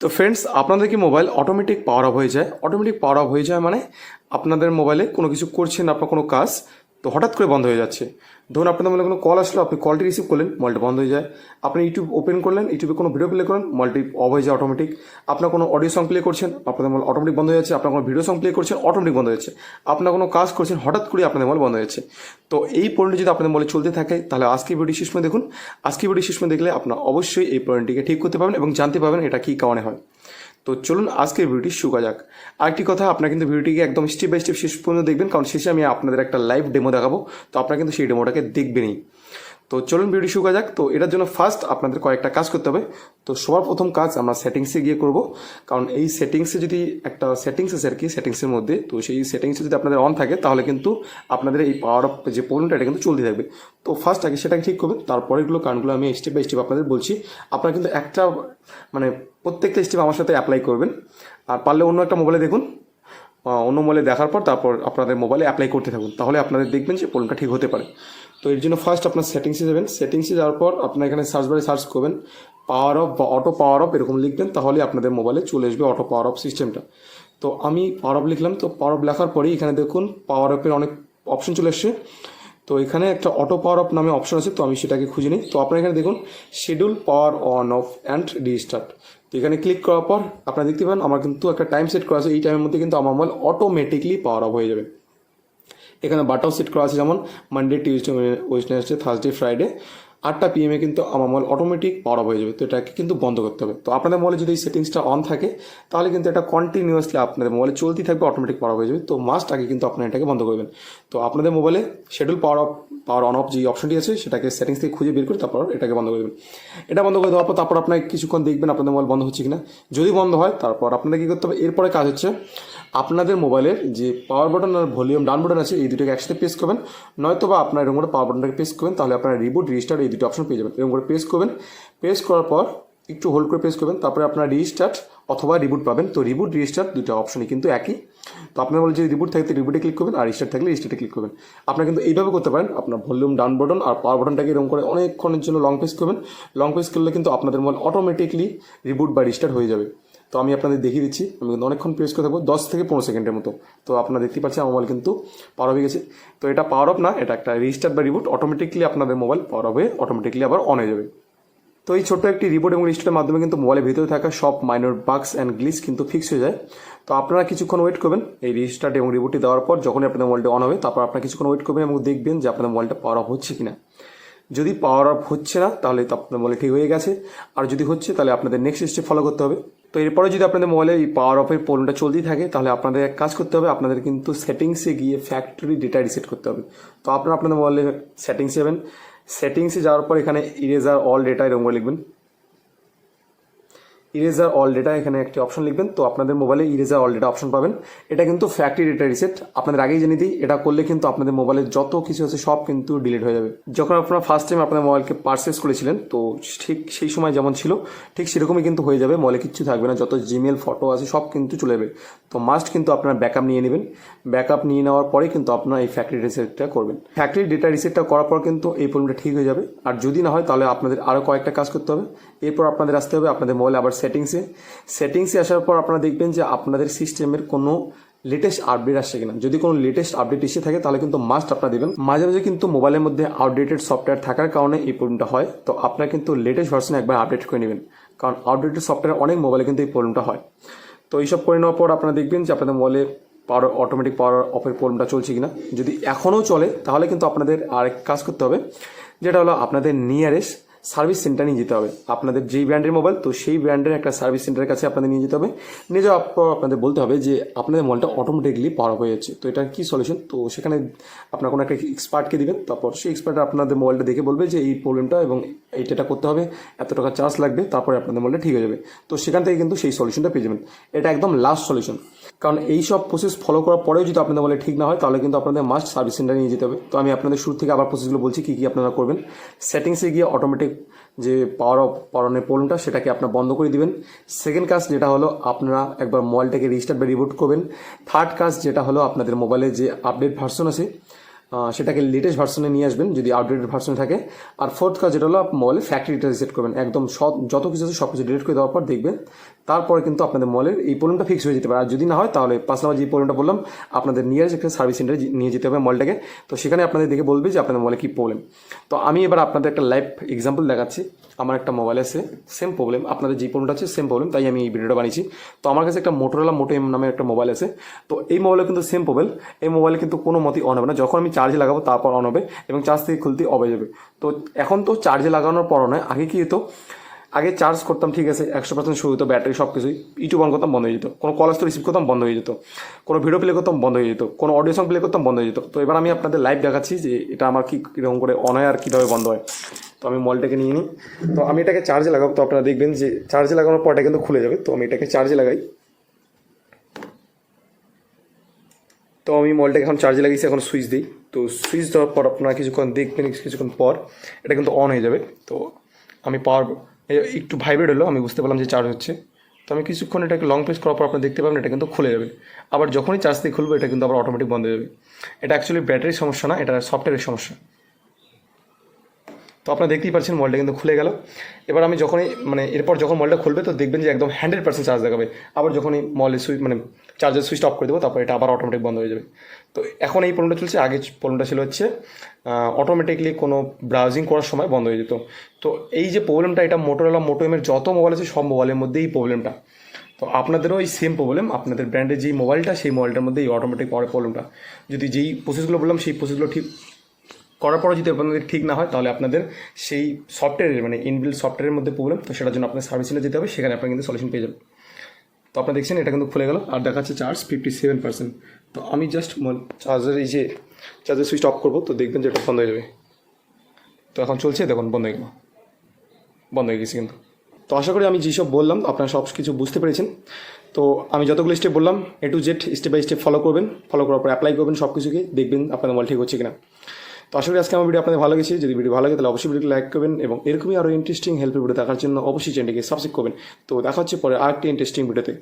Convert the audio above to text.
তো ফ্রেন্ডস আপনাদের কি মোবাইল অটোমেটিক পাওয়ার অফ হয়ে যায়? অটোমেটিক পাওয়ার অফ হয়ে যায় মানে আপনাদের মোবাইলে কোনো কিছু করছেন আপনার কোনো কাজ। তো হঠাৎ করে বন্ধ হয়ে যাচ্ছে। ধরুন আপনাদের মোবাইলে কোনো কল আসলো, আপনি কলটি রিসিভ করলেন মলটি বন্ধ হয়ে যায়। আপনি ইউটিউব ওপেন করলেন ইউটিউবে কোনো ভিডিও প্লে করেন মলটি অফ হয়ে যায় অটোমেটিক আপনার কোনো অডিও সং প্লে করছেন, আপনাদের মল অটোমেটিক বন্ধ হয়ে যাচ্ছে। আপনার কোনো ভিডিও সং প্লে করছেন অটোমেটিক বন্ধ হয়ে যাচ্ছে। আপনার কোনো কাজ করছেন, হঠাৎ করে আপনাদের মল বন্ধ হয়ে যাচ্ছে। তো এই পয়েন্টটি যদি আপনাদের মলে চলতে থাকে, তাহলে আজকে ভিডিও শেষ দেখুন। আজকে ভিডিও শেষ দেখলে আপনার অবশ্যই এই পয়েন্টটিকে ঠিক করতে পারবেন এবং জানতে পারবেন এটা কী কারণে হয়। তো চলুন আজকের ভিডিওটি শুকা যাক। আরেকটি কথা, আপনার কিন্তু ভিডিওটিকে একদম স্টেপ বাই স্টেপ শেষ পর্যন্ত দেখবেন, কারণ শেষে আমি আপনাদের একটা লাইভ ডেমো দেখাবো। তো আপনারা কিন্তু সেই ডেমোটাকে দেখবেনই। তো চলুন ভিডিও শুকা যাক। তো এটার জন্য ফার্স্ট আপনাদের কয়েকটা কাজ করতে হবে। তো সবার প্রথম কাজ আমরা সেটিংসে গিয়ে করব। কারণ এই সেটিংসে যদি একটা সেটিংস আছে আর কি সেটিংসের মধ্যে, তো সেই সেটিংসে যদি আপনাদের অন থাকে, তাহলে কিন্তু আপনাদের এই পাওয়ার অফ যে প্রবলেমটা এটা কিন্তু চলতে থাকবে। তো ফার্স্ট আগে সেটাকে ঠিক করবেন তারপরেগুলো কারণগুলো আমি স্টেপ বাই স্টেপ আপনাদের বলছি। আপনারা কিন্তু একটা মানে প্রত্যেকটা স্টেপ আমার সাথে অ্যাপ্লাই করবেন। আর পারলে অন্য একটা মোবাইলে দেখুন। অন্য মোবাইলে দেখার পর তারপর আপনাদের মোবাইলে অ্যাপ্লাই করতে থাকুন। তাহলে আপনাদের দেখবেন যে প্রবলেমটা ঠিক হতে পারে। তো এর জন্য ফার্স্ট আপনার সেটিংসে যাবেন। সেটিংসে যাওয়ার পর আপনার এখানে সার্চ বারে সার্চ করবেন। পাওয়ার অফ বা অটো পাওয়ার অফ এরকম লিখবেন, তাহলে আপনাদের মোবাইলে চলে আসবে অটো পাওয়ার অফ সিস্টেমটা তো আমি পাওয়ার অফ লিখলাম। তো পাওয়ার অফ লেখার পরেই এখানে দেখুন পাওয়ার অফের অনেক অপশন চলে এসছে তো এখানে একটা অটো পাওয়ার অফ নামে অপশন আছে, তো আমি সেটাকে খুঁজে নিই। তো আপনারা এখানে দেখুন schedule power on off and restart তো এখানে ক্লিক করার পর আপনারা দেখতে পান, আমার কিন্তু একটা টাইম সেট করা আছে, এই টাইমের মধ্যে কিন্তু আমার মোবাইল অটোমেটিকলি পাওয়ার অফ হয়ে যাবে। এখানে বাটাও সেট করা আছে, যেমন Monday Tuesday Wednesday Thursday Friday আটটা পিএমে কিন্তু আমার মোবাইল অটোমেটিক পাওয়ার অফ হয়ে যাবে, তো এটাকে কিন্তু বন্ধ করতে হবে। তো আপনাদের মোবাইলে যদি এই সেটিংসটা অন থাকে, তাহলে কিন্তু এটা কন্টিনিউয়াসলি আপনাদের মোবাইলে চলতেই থাকবে অটোমেটিক পাওয়ার হয়ে যাবে। তো মাস্ট আগে কিন্তু আপনারা এটাকে বন্ধ করবেন। তো আপনাদের মোবাইলে schedule power off power on off যে অপশনটি আছে, সেটাকে সেটিংস থেকে খুঁজে বের করে তারপর এটাকে বন্ধ করে দেবেন। এটা বন্ধ করে দেওয়ার পর তারপর আপনার কিছুক্ষণ দেখবেন আপনাদের মোবাইল বন্ধ হচ্ছে কিনা। যদি বন্ধ হয়, তারপর আপনাদের কী করতে হবে? এরপরে কাজ হচ্ছে আপনাদের মোবাইলের যে পাওয়ার বাটন আর ভলিউম ডান বাটন আছে, এই দুটোকে একসাথে প্রেস করবেন। নয়তো বা আপনার এরকম করে পাওয়ার বাটনটাকে প্রেস করবেন, তাহলে আপনার রিবুট রিস্টার্ট এই দুটো অপশন পেয়ে যাবেন। এরকম করে প্রেস করবেন। প্রেস করার পর একটু হোল্ড করে প্রেস করবেন, তারপরে আপনার রিস্টার্ট অথবা রিবুট পাবেন। তো রিবুট রিস্টার্ট দুটো অপশনই কিন্তু একই। তো আপনার বলে যদি রিবুট থাকে তো রিবুটে ক্লিক করবেন, আর রিস্টার্ট থাকলে রিস্টার্টে ক্লিক করবেন। আপনারা কিন্তু এইভাবে করতে পারেন। আপনার ভলিউম ডাউন বাটন আর পাওয়ার বাটনটাকে এরকম করে অনেকক্ষণের জন্য লং প্রেস করবেন। লং প্রেস করলে কিন্তু আপনাদের মোবাইল অটোমেটিকলি রিবুট বা রিস্টার্ট হয়ে যাবে। তো আমি আপনাদের দেখিয়ে দিচ্ছি। আমি কিন্তু অনেকক্ষণ প্রেস করে থাকব, দশ থেকে পনেরো সেকেন্ডের মতো। তো আপনারা দেখতে পাচ্ছেন, আমার মোবাইল কিন্তু পাওয়ার হয়ে গেছে। তো এটা পাওয়ার অফ না, এটা একটা রিস্টার্ট বা রিবুট অটোমেটিকলি আপনাদের মোবাইল পাওয়ার অফ হয়ে অটোমেটিকলি আবার অন হয়ে যাবে। তো এই ছোট্ট একটি রিপোর্ট এবং রিস্টের মাধ্যমে কিন্তু মোবাইলের ভিতরে থাকা সব মাইনর বাক্স অ্যান্ড গ্লিচ কিন্তু ফিক্স হয়ে যায়। তো আপনারা কিছুক্ষণ ওয়েট করবেন, এই রিস্টার্ট এবং রিপোর্টটি দেওয়ার পর যখনই আপনাদের মোবাইলটা অন হবে, তারপর আপনারা কিছুক্ষণ ওয়েট করবেন এবং দেখবেন যে আপনাদের মোবাইলটা পাওয়ার অফ হচ্ছে কিনা। যদি পাওয়ার অফ হচ্ছে না, তাহলে তো আপনাদের মোবাইল ঠিক হয়ে গেছে। আর যদি হচ্ছে, তাহলে আপনাদের নেক্সট স্টেপ ফলো করতে হবে। তো এরপরে যদি আপনাদের মোবাইলে এই পাওয়ার অফের প্রবলেমটা চলতেই থাকে, তাহলে আপনাদের এক কাজ করতে হবে, আপনাদের কিন্তু সেটিংসে গিয়ে ফ্যাক্টরি ডেটা রিসেট করতে হবে। তো আপনারা আপনাদের মোবাইলে সেটিংসে যাবেন। সেটিংসে যাওয়ার পর এখানে ইরেজার অল ডেটা এরকম লিখবেন। ইরেজার অল ডেটা এখানে একটি অপশন লিখবেন। তো আপনাদের মোবাইলে ইরেজার অল ডেটা অপশন পাবেন। এটা কিন্তু ফ্যাক্টরি ডেটা রিসেট আপনাদের আগেই জেনে দিই, এটা করলে কিন্তু আপনাদের মোবাইলে যত কিছু আছে সব কিন্তু ডিলিট হয়ে যাবে। যখন আপনারা ফার্স্ট টাইম আপনার মোবাইলকে পারচেস করেছিলেন, তো ঠিক সেই সময় যেমন ছিল, ঠিক সেরকমই কিন্তু হয়ে যাবে। মোবাইলে কিচ্ছু থাকবে না। যত জিমেল ফটো আছে সব কিন্তু চলে যাবে। তো মাস্ট কিন্তু আপনারা ব্যাকআপ নিয়ে নেবেন। ব্যাকআপ নিয়ে নেওয়ার পরে কিন্তু আপনারা এই ফ্যাক্টরি রিসেটটা করবেন। ফ্যাক্টরি ডেটা রিসেটটা করার পর কিন্তু এই প্রবলেমটা ঠিক হয়ে যাবে। আর যদি না হয়, তাহলে আপনাদের আরও কয়েকটা কাজ করতে হবে। এরপর আপনাদের আসতে হবে। আপনাদের মোবাইলে আবার সেটিংসে সেটিংসে আসার পর আপনারা দেখবেন যে আপনাদের সিস্টেমের কোনো লেটেস্ট আপডেট আসছে কিনা। যদি কোনো লেটেস্ট আপডেট এসে থাকে, তাহলে কিন্তু মাস্ট আপনারা দেবেন। মাঝে মাঝে কিন্তু মোবাইলের মধ্যে আপডেটেড সফটওয়্যার থাকার কারণে এই প্রবলেমটা হয়। তো আপনারা কিন্তু লেটেস্ট ভার্সনে একবার আপডেট করে নেবেন। কারণ আপডেটেড সফটওয়্যার অনেক মোবাইলে কিন্তু এই প্রবলেমটা হয়। তো এইসব করে নেওয়ার পর আপনারা দেখবেন যে আপনাদের মোবাইলে পাওয়ার অটোমেটিক পাওয়ার অফের প্রবলেমটা চলছে কিনা। যদি এখনও চলে, তাহলে কিন্তু আপনাদের আরেক কাজ করতে হবে। যেটা হলো আপনাদের নিয়ারেস্ট সার্ভিস সেন্টার নিয়ে যেতে হবে। আপনাদের যেই ব্র্যান্ডের মোবাইল, তো সেই ব্র্যান্ডের একটা সার্ভিস সেন্টারের কাছে আপনাদের নিয়ে যেতে হবে। নিয়ে যাওয়ার পর আপনাদের বলতে হবে যে, আপনাদের মোবাইলটা অটোমেটিকলি পাওয়ার হয়ে যাচ্ছে। তো এটা কী সলিউশন তো সেখানে আপনার কোনো একটা এক্সপার্টকে দেবেন, তারপর সেই এক্সপার্ট আপনাদের মোবাইলটা দেখে বলবে যে, এই প্রবলেমটা এবং এইটা করতে হবে, এত টাকা চার্জ লাগবে, তারপরে আপনাদের মোবাইলটা ঠিক হয়ে যাবে। তো সেখান থেকে কিন্তু সেই সলিউশনটা পেয়ে যাবেন। এটা একদম লাস্ট সলিউশন কারণ এই সব প্রসেস ফলো করার পরেও যদি আপনাদের বলে ঠিক না হয়, তাহলে কিন্তু আপনাদের মাস্ট সার্ভিস সেন্টারে নিয়ে যেতে হবে। তো আমি আপনাদের শুরু থেকে আবার প্রসেসগুলো বলছি, কী কী আপনারা করবেন। সেটিংসে গিয়ে অটোমেটিক যে পাওয়ার অফ পাওয়ারের প্রবলেমটা সেটাকে আপনার বন্ধ করে দিবেন। সেকেন্ড কাজ যেটা হলো, আপনারা একবার মোবাইলটাকে রিস্টার্ট বা রিবুট করবেন। থার্ড কাজ যেটা হলো, আপনাদের মোবাইলে যে আপডেট ভার্সন আছে সেটাকে লেটেস্ট ভার্সনে নিয়ে আসবেন, যদি আপডেটেড ভার্সনে থাকে। আর ফোর্থ কাজ যেটা হলো মোবাইলে ফ্যাক্টরিটা রিসেট করবেন। একদম সব, যত কিছু আছে সব কিছু ডিলিট করে দেওয়ার পর দেখবেন তারপরে কিন্তু আপনাদের মলের এই প্রবলেমটা ফিক্স হয়ে যেতে পারে। আর যদি না হয়, তাহলে পাঁচ নাম্বার যে প্রবলেমটা বললাম, আপনাদের নিয়ারেস্ট একটা সার্ভিস সেন্টারে নিয়ে যেতে হবে মলটাকে তো সেখানে আপনাদের দেখে বলবে যে আপনাদের মলে কী প্রবলেম তো আমি এবার আপনাদের একটা লাইভ এক্সাম্পল দেখাচ্ছি। আমার একটা মোবাইল আছে সেম প্রবলেম আপনাদের যে প্রবলেমটা আছে সেম প্রবলেম তাই আমি এই ভিডিওটা বানিয়েছি। তো আমার কাছে একটা মোটোরোলা মোটো এম নামের একটা মোবাইল আছে। তো এই মোবাইলে কিন্তু সেম প্রবলেম এই মোবাইলে কিন্তু কোনো মতেই অন হবে না। যখন আমি চার্জে লাগাবো, তারপর অন হবে এবং চার্জ থেকে খুলতে হয়ে যাবে। তো এখন তো চার্জে লাগানোর পর নয়। আগে কি হতো? আগে চার্জ করতাম, ঠিক আছে, একশো পার্সেন্ট শুরু হতো ব্যাটারি সব কিছুই ইউটিউব অন করতাম, বন্ধ হয়ে যেত। কোনো কল আসতো রিসিভ করতাম, বন্ধ হয়ে যেত। কোনো ভিডিও প্লে করতাম, বন্ধ হয়ে যেত। কোনো অডিও সং প্লে করতাম, বন্ধ হয়ে যেত। তো এবার আমি আপনাদের লাইভ দেখাচ্ছি যে এটা আমার কী, কীরকম করে অন হয় আর কীভাবে বন্ধ হয়। তো আমি মলটাকে নিয়ে নিই। তো আমি এটাকে চার্জে লাগাবো, তো আপনারা দেখবেন যে চার্জে লাগানোর পর এটা কিন্তু খুলে যাবে। তো আমি এটাকে চার্জে লাগাই। তো আমি মলটাকে এখন চার্জে লাগিয়েছি, এখন সুইচ দিই। তো সুইচ দেওয়ার পর আপনারা কিছুক্ষণ দেখবেন, কিছুক্ষণ পর এটা কিন্তু অন হয়ে যাবে। তো আমি পাওয়ার একটু ভাইব্রেট হলো, আমি বুঝতে পারলাম যে চার্জ হচ্ছে। তো আমি কিছুক্ষণ এটাকে লং প্রেস করার পর আপনারা দেখতে পাবেন, এটা কিন্তু খুলে যাবে। আবার যখনই চার্জ দিয়ে খুলবো, এটা কিন্তু আবার অটোমেটিক বন্ধ হয়ে যাবে। এটা অ্যাকচুয়ালি ব্যাটারির সমস্যা না, এটা সফটওয়্যারের সমস্যা। তো আপনারা দেখতেই পাচ্ছেন মলটা কিন্তু খুলে গেল। এবার আমি যখনই মানে এরপর যখন মলটা খুলবে, তো দেখবেন যে একদম হান্ড্রেড পার্সেন্ট চার্জ দেখাবে। আবার যখনই মলের সুইচ মানে চার্জের সুইচটা অফ করে দেবো, তারপর এটা আবার অটোমেটিক বন্ধ হয়ে যাবে। তো এখন এই প্রবলেমটা চলছে, আগে প্রবলেমটা ছিল হচ্ছে অটোমেটিকলি কোনো ব্রাউজিং করার সময় বন্ধ হয়ে যেত। তো এই যে প্রবলেমটা এটা মোটোরোলা মোটো এমের যত মোবাইল আছে, সব মোবাইলের মধ্যেই এই প্রবলেমটা তো আপনাদেরও এই সেম প্রবলেম আপনাদের ব্র্যান্ডের যেই মোবাইলটা সেই মোবাইলটার মধ্যে এই অটোমেটিক প্রবলেমটা যদি যেই প্রসেসগুলো বললাম, সেই প্রসেসগুলো ঠিক করার পরও যদি আপনাদের ঠিক না হয়, তাহলে আপনাদের সেই সফটওয়্যারের মানে ইনবিল্ড সফটওয়্যারের মধ্যে প্রবলেম তো সেটার জন্য আপনার সার্ভিস যেতে হবে, সেখানে আপনারা কিন্তু সলিউশন পেয়ে যাবেন। তো আপনারা দেখছেন, এটা কিন্তু খুলে গেল আর দেখাচ্ছে চার্জ ফিফটি সেভেন পার্সেন্ট তো আমি জাস্ট চার্জার এই যে চার্জার সুইচ অফ করব, তো দেখবেন যে এটা বন্ধ হয়ে যাবে। তো এখন চলছে, দেখুন, বন্ধ হয়ে গেল। বন্ধ হয়ে গেছে কিন্তু। তো আশা করি আমি যেসব বললাম, আপনারা সব কিছু বুঝতে পেরেছেন। তো আমি যতগুলো স্টেপ বললাম A to Z step by step follow করবেন। ফলো করার পর অ্যাপ্লাই করবেন সব কিছুকে দেখবেন আপনাদের মোবাইল ঠিক হচ্ছে কিনা। তো আশা করি আজকে আমার ভিডিও আপনাদের ভালো গেছে যদি ভিডিও ভালো লাগে, তাহলে অবশ্যই ভিডিওকে লাইক করবেন এবং এরকমই আরও ইন্টারেস্টিং হেল্পের ভিডিও দেখার জন্য অবশ্যই চ্যানেলটিকে সাবস্ক্রাইব করবেন। তো দেখা হচ্ছে পরে আরেকটি ইন্টারেস্টিং ভিডিওতে